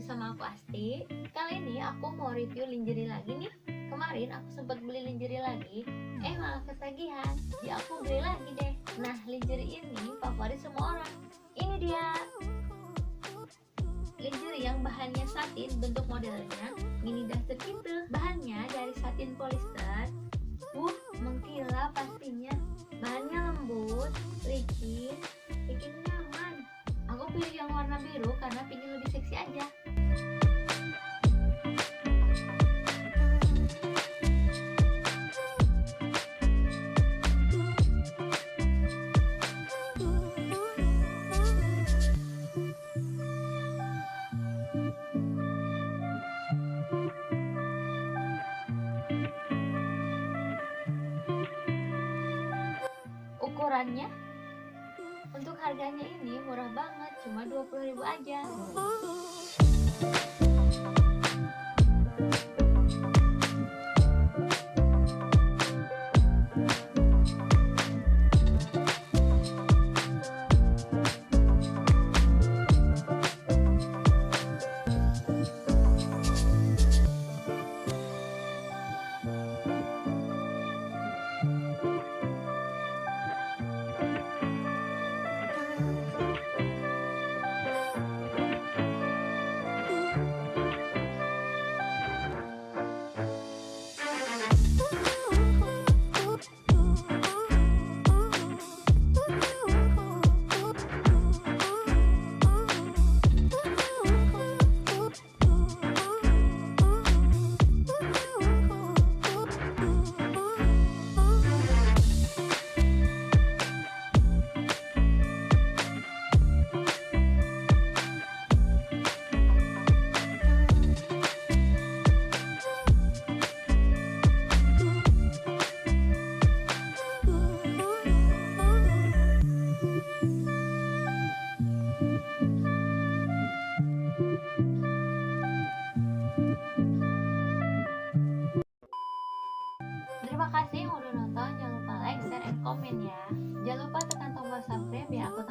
sama aku Asti Kali ini aku mau review lingerie lagi nih. Kemarin aku sempat beli lingerie lagi. Eh malah ketagihan. Ya aku beli lagi deh. Nah lingerie ini favorit semua orang. Ini dia. Lingerie yang bahannya satin bentuk modelnya mini duster gitu Bahannya dari satin polyester. Uh, mengkilap pastinya. Bahannya lembut, licin, bikin nyaman. Aku pilih yang warna biru karena Ukurannya untuk harganya ini murah banget, cuma 20.000 aja. Terima kasih yang udah nonton. Jangan lupa like, share, and komen ya. Jangan lupa tekan tombol subscribe biar aku